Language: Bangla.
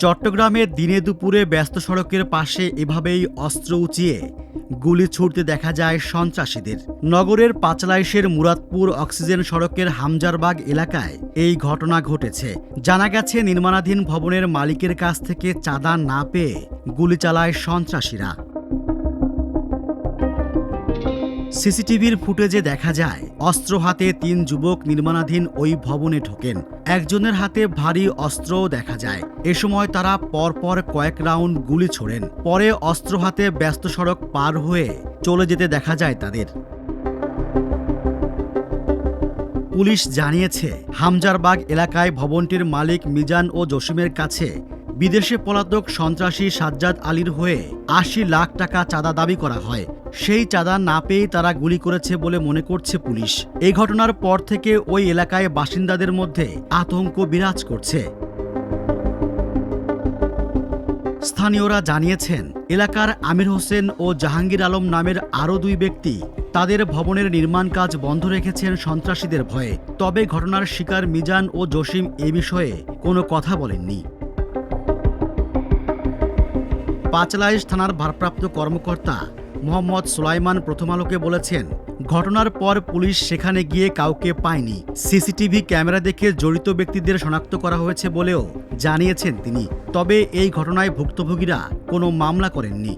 চট্টগ্রামে দিনে দুপুরে ব্যস্ত সড়কের পাশে এভাবেই অস্ত্র উঁচিয়ে গুলি ছুটতে দেখা যায় সন্ত্রাসীদের। নগরের পাঁচলাইশের মুরাদপুর অক্সিজেন সড়কের হামজারবাগ এলাকায় এই ঘটনা ঘটেছে। জানা গেছে, নির্মাণাধীন ভবনের মালিকের কাছ থেকে চাঁদা না পেয়ে গুলি চালায় সন্ত্রাসীরা। সিসিটিভির ফুটেজে দেখা যায়, অস্ত্র হাতে তিন যুবক নির্মাণাধীন ওই ভবনে ঢোকেন। একজনের হাতে ভারী অস্ত্রও দেখা যায়। এ সময় তারা পরপর কয়েক রাউন্ড গুলি ছোড়েন। পরে অস্ত্র হাতে ব্যস্ত সড়ক পার হয়ে চলে যেতে দেখা যায় তাদের। পুলিশ জানিয়েছে, হামজারবাগ এলাকায় ভবনটির মালিক মিজান ও জসিমের কাছে বিদেশে পলাতক সন্ত্রাসী সাজ্জাদ আলীর হয়ে আশি লাখ টাকা চাঁদা দাবি করা হয়। সেই চাঁদা না পেয়েই তারা গুলি করেছে বলে মনে করছে পুলিশ। এই ঘটনার পর থেকে ওই এলাকায় বাসিন্দাদের মধ্যে আতঙ্ক বিরাজ করছে। স্থানীয়রা জানিয়েছেন, এলাকার আমির হোসেন ও জাহাঙ্গীর আলম নামের আরও দুই ব্যক্তি তাদের ভবনের নির্মাণ কাজ বন্ধ রেখেছেন সন্ত্রাসীদের ভয়ে। তবে ঘটনার শিকার মিজান ও জসিম এ বিষয়ে কোনো কথা বলেননি। পাঁচলাইশ থানার ভারপ্রাপ্ত কর্মকর্তা মোহাম্মদ সুলাইমান প্রথম আলোকে বলেছেন, ঘটনার পর পুলিশ সেখানে গিয়ে কাউকে পায়নি। সিসিটিভি ক্যামেরা দেখে জড়িত ব্যক্তিদের শনাক্ত করা হয়েছে বলেও জানিয়েছেন তিনি। তবে এই ঘটনায় ভুক্তভোগীরা কোনো মামলা করেননি।